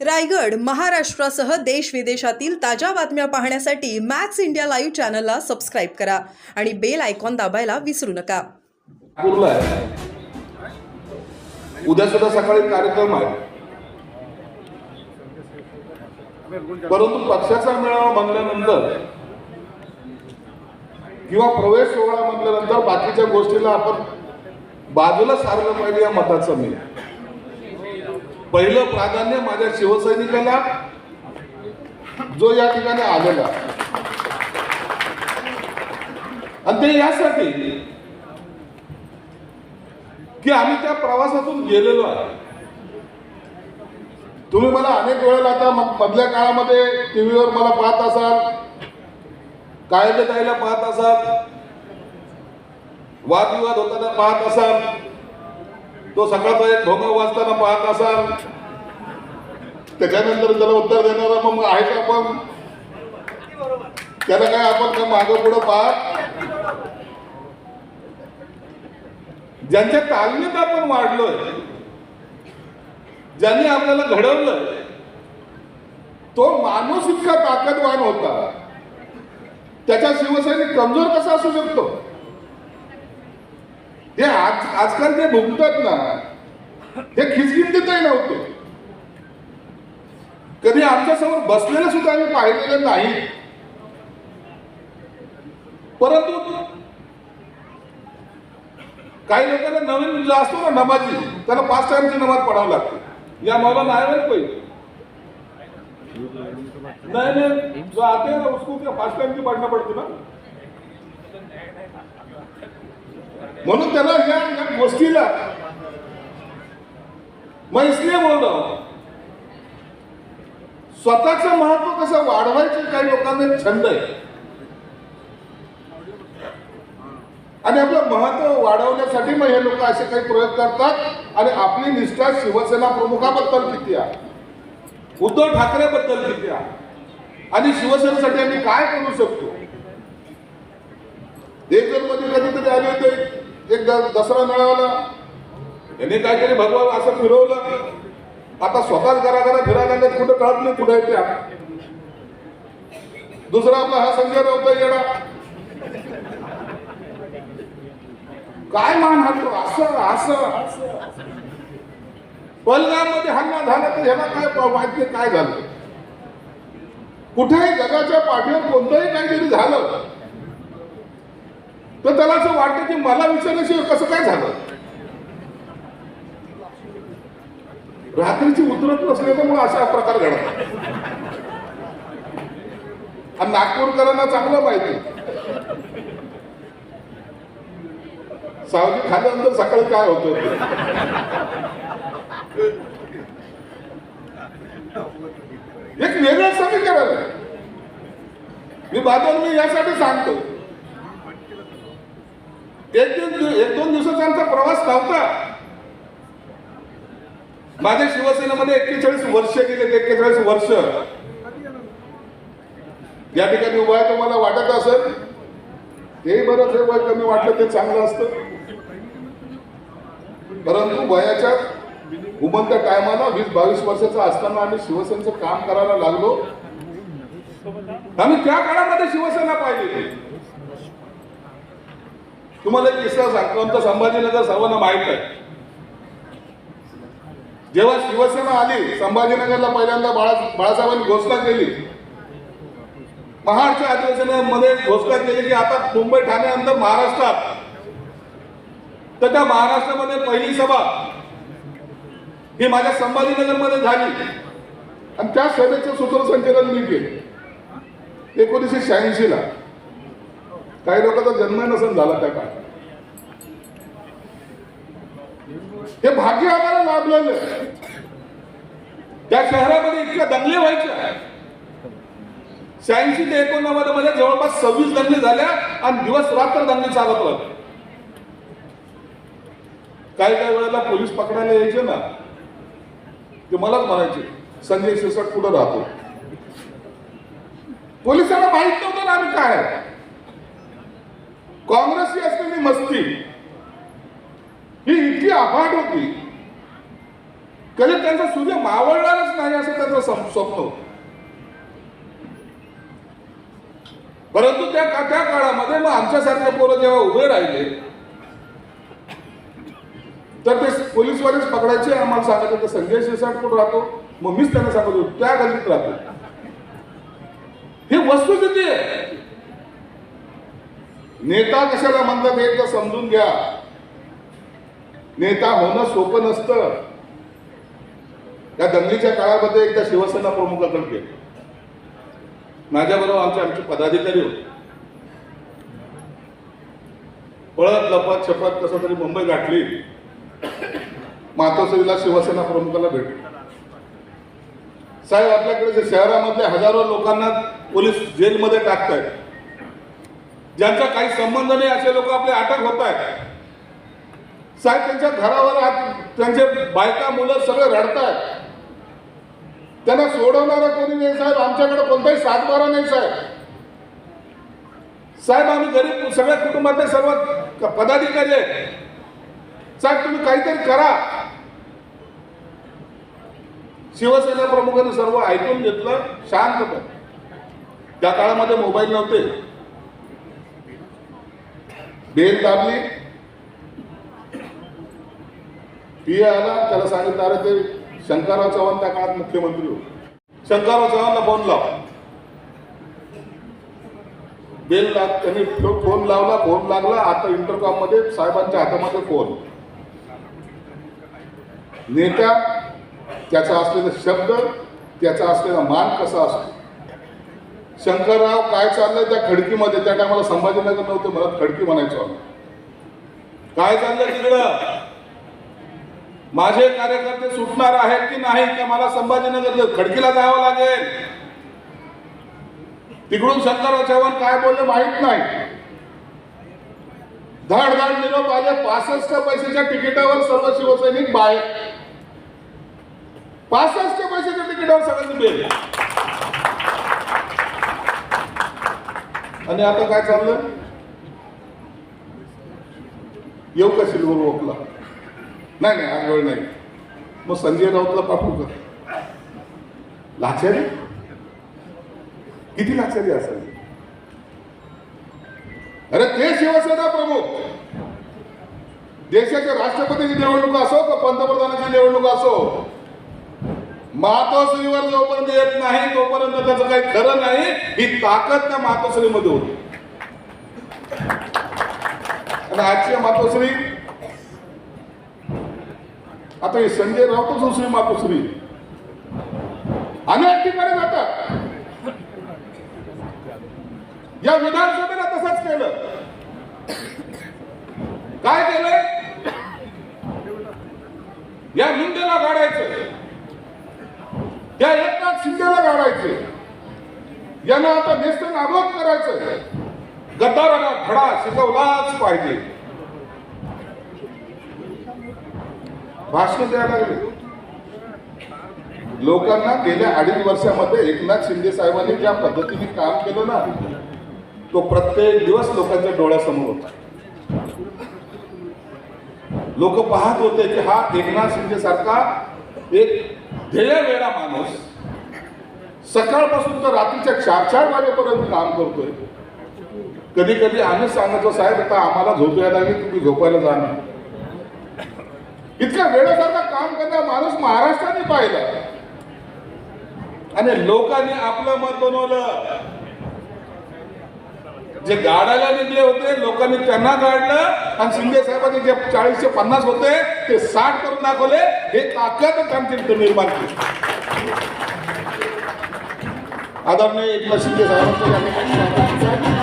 रायगड महाराष्ट्रासह देश विदेशातील ताज्या बातम्या पाहण्यासाठी मॅक्स इंडिया लाईव्ह चॅनलला सबस्क्राईब करा आणि बेल आयकॉन दाबायला विसरू नका. उद्या सुद्धा सकाळी कार्यक्रम आहे. परंतु पक्षाचा मेळावा म्हणल्यानंतर किंवा प्रवेश सोहळा म्हटल्यानंतर बाकीच्या गोष्टीला आपण बाजूला सारलं पाहिजे या मताचं मी. पहिलं प्राधान्य माझ्या शिवसैनिकाला जो या ठिकाणी आलेला. आणि ते यासाठी की आम्ही त्या प्रवासातून गेलेलो आहे. तुम्ही मला अनेक वेळेला आता मधल्या काळामध्ये टीव्हीवर मला पाहत असाल कायदे ताईला पाहत असाल वादविवाद होताना पाहत असाल तो सकाळचा एक भोंगा वाचताना पाहत असाल. त्याच्यानंतर त्याला उत्तर देणारा मग आहे का आपण? त्याला काय आपण काय मागं पुढं पाहत? ज्यांच्या तालमीत आपण वाढलोय ज्यांनी आपल्याला घडवलं तो माणूस इतका ताकदवान होता. त्याच्या शिवसैनिक कमजोर कसा असू शकतो? हे आज आजकाल जे भुगतात ना. हे खिचगिंतीतही नव्हते कधी आमच्यासमोर बसलेले सुद्धा आम्ही पाहिलेले नाही. परंतु काही लोकांना नवीन जो असतो ना नमाजी. त्याला पाच टाइमची नमाज पडावं लागते. या मला नाही माहीत कोई नहीं नहीं. जो आते हैं ना उसको क्या पाच टाइम की पढ़ना पड़ती ना? म्हणून त्याला या ह्या गोष्टीला मैं इसलिए बोल स्वतःचं महत्त्व कसं वाढवायचं काही लोकांना छंद आहे. आणि आपलं महत्त्व वाढवण्यासाठी मग हे लोक असे काही प्रयोग करतात. आणि आपली निष्ठा शिवसेना प्रमुखाबद्दल किती आहे? उद्धव ठाकरेबद्दल किती आहे? आणि शिवसेनेसाठी आम्ही काय करू शकतो? एक जर मध्ये कधीतरी आले होते एकदा दसरा मेळावला यांनी काहीतरी भगवान असं फिरवलं आता स्वतःच घराघरा फिरायला लागले कुठं कळत नाही कुठे त्या दुसरा आपला हा संजय राऊत येणार. काय मान हल्लो असं असं. पलगामध्ये हल्ला झाला तर ह्याला काय माहिती काय झालं. कुठेही जगाच्या पाठीवर कोणतंही काहीतरी झालं. तर त्याला असं वाटतं की मला विचारल्याशिवाय कसं काय झालं? रात्रीची उतरत नसल्यामुळे अशा प्रकार घडतात. आणि नागपूरकरांना चांगलं माहिती सावजी खाल्यानंतर सकाळी काय होतं? एक वेगळं समीकरण आहे. मी बादल मी यासाठी सांगतो. एक एक दोन दिवसाचा आमचा प्रवास नव्हता. माझ्या शिवसेनेमध्ये एक्केचाळीस वर्ष गेले एक्केचाळीस वर्ष. या ठिकाणी उभा आहे तुम्हाला वाटत असेल तेही बरंच हे वय कमी वाटलं ते चांगलं असतं. परंतु वयाच्या उमंत्या टायमाला वीस बावीस वर्षाचा असताना आम्ही शिवसेनेचं काम करायला लागलो. आम्ही त्या काळामध्ये शिवसेना पाहिली तुम्हाला एक किस्सा सांगतो आमचा संभाजीनगर सर्वांना माहीत आहे. जेव्हा शिवसेना आली संभाजीनगरला पहिल्यांदा बाळा बाळासाहेबांनी घोषणा केली. महाडच्या अधिवेशनामध्ये घोषणा केली की आता मुंबई ठाण्यानंतर महाराष्ट्रात. तर त्या महाराष्ट्रामध्ये पहिली सभा ही माझ्या संभाजीनगरमध्ये झाली. आणि त्या सभेचं सूत्रसंचलन मी केलं. एकोणीसशे शहाऐंशी ला काही लोकांचा जन्म नसेल झाला त्या काळात. हे भाग्य आम्हाला लाभलेलं त्या शहरामध्ये इतक्या दंगले व्हायच्या शहाऐंशी ते एकोणनव्वदमध्ये जवळपास सव्वीस दंगली झाल्या आणि दिवस रात्र दंगली चालत राहत काही काही वेळेला पोलीस पकडायला यायचे ना. ते मलाच म्हणायचे संजय शिरसाट कुठं राहतो? पोलिसांना माहीत नव्हतं ना आम्ही काय काँग्रेसची असलेली मस्ती. ही इतकी अफाट होती. कधी त्यांचा सूर्य मावळणारच नाही असं त्यांचं स्वप्न परंतु त्या त्या काळामध्ये मग आमच्यासारखे पोरं जेव्हा उभे राहिले तर ते पोलीसवालेच पकडायचे आम्हाला सांगत होते संजय शिरसाट कुठं राहतो? मग मीच त्यांना सांगत होतो त्या गल्लीत राहतो. ही वस्तुस्थिती आहे. नेता कशाला म्हणतात हे एकदा समजून घ्या. नेता होणं सोपं नसतं. या दंगलीच्या काळामध्ये एकदा शिवसेना प्रमुखाकडे गेले माझ्याबरोबर आमचे आमचे पदाधिकारी होते. पळत लपत छपत कसं तरी मुंबई गाठली. मातोश्रीला शिवसेना प्रमुखाला भेटली. साहेब आपल्याकडे जे शहरामधल्या हजारो लोकांना पोलीस जेलमध्ये टाकतायत. ज्यांचा काही संबंध नाही असे लोक आपले अटक होत आहेत. साहेब त्यांच्या घरावर त्यांचे बायका मुलं सगळे रडतायत. त्यांना सोडवणारा कोणी नाही साहेब. आमच्याकडे कोणताही सातबारा नाही साहेब. साहेब आम्ही गरीब सगळ्या कुटुंबातले सर्व पदाधिकारी आहेत. साहेब तुम्ही काहीतरी करा. शिवसेना प्रमुखांनी सर्व ऐकून घेतलं शांतपणे त्या काळामध्ये मोबाईल नव्हते. बेल दाबली पी आला त्याला सांगितलं अरे ते शंकरराव चव्हाण त्या काळात मुख्यमंत्री होते. शंकरराव चव्हाणला फोन लाव. बेल लाग त्यांनी फोन लावला फोन लागला आता इंटरकॉममध्ये साहेबांच्या हातामध्ये फोन नेत्या त्याचा असलेला शब्द त्याचा असलेला मान कसा असतो? शंकरराव काय चाललंय त्या खडकीमध्ये? त्या टायमाला संभाजीनगर नव्हतं मला खडकी म्हणायचो आम्ही. काय चाललंय तिकडं? माझे कार्यकर्ते सुटणार आहेत की नाही का मला संभाजीनगर खडकीला जावं लागेल. तिकडून शंकरराव चव्हाण काय बोलले माहीत नाही. धाड धाड निरोप आले पासष्ट पैशाच्या तिकिटावर सर्व शिवसैनिक बाहेर. पासष्ट पैशाच्या तिकिटावर सगळ्यांनी बेल. आणि आता काय चाललं? येऊ का सिल्वर वॉकला? नाही नाही आज वेळ नाही. मग संजय राऊतला पाठवू का? लाचारी? किती लाचारी असेल? अरे ते शिवसेना प्रमुख. देशाच्या राष्ट्रपतीची निवडणूक असो का पंतप्रधानाची निवडणूक असो? मातोश्रीवर जोपर्यंत येत नाही तोपर्यंत त्याचं काही खरं नाही. ही ताकद त्या मातोश्रीमध्ये होती. आणि आजची मातोश्री आता हे संजय राऊतच दुसरी मातोश्री. अनेक ठिकाणी जातात. या विधानसभेला तसंच केलं. काय केलंय? या मुंडेला गाड्या या एकनाथ शिंदेला गाडायचे यांना आता नेस्त नागोद करायचं गद्दाराला खडा शिकवलाच पाहिजे. भाषण द्यायला लागले. लोकांना गेल्या अडीच वर्षामध्ये एकनाथ शिंदे साहेबांनी ज्या पद्धतीने काम केलं ना तो प्रत्येक दिवस लोकांच्या डोळ्यासमोर होता. लोक पाहत होते की हा एकनाथ शिंदे सारखा एक ध्येय वेळा माणूस सकाळपासून तर रात्रीच्या चार चार वाजेपर्यंत काम करतोय. कधी कधी आम्ही सांगतो साहेब आता आम्हाला झोप यायला लागली तुम्ही झोपायला जाणार इतक्या वेळेसारखा काम करणारा माणूस महाराष्ट्राने पाहिला. आणि लोकांनी आपलं मत बनवलं. जे गाडायला निघले होते लोकांनी त्यांना गाडलं आणि शिंदे साहेबांनी जे चाळीसशे पन्नास होते ते साठ करून दाखवले. हे ताकद त्यांची निर्माण केली. आदरणीय एकनाथ शिंदे साहेबांचं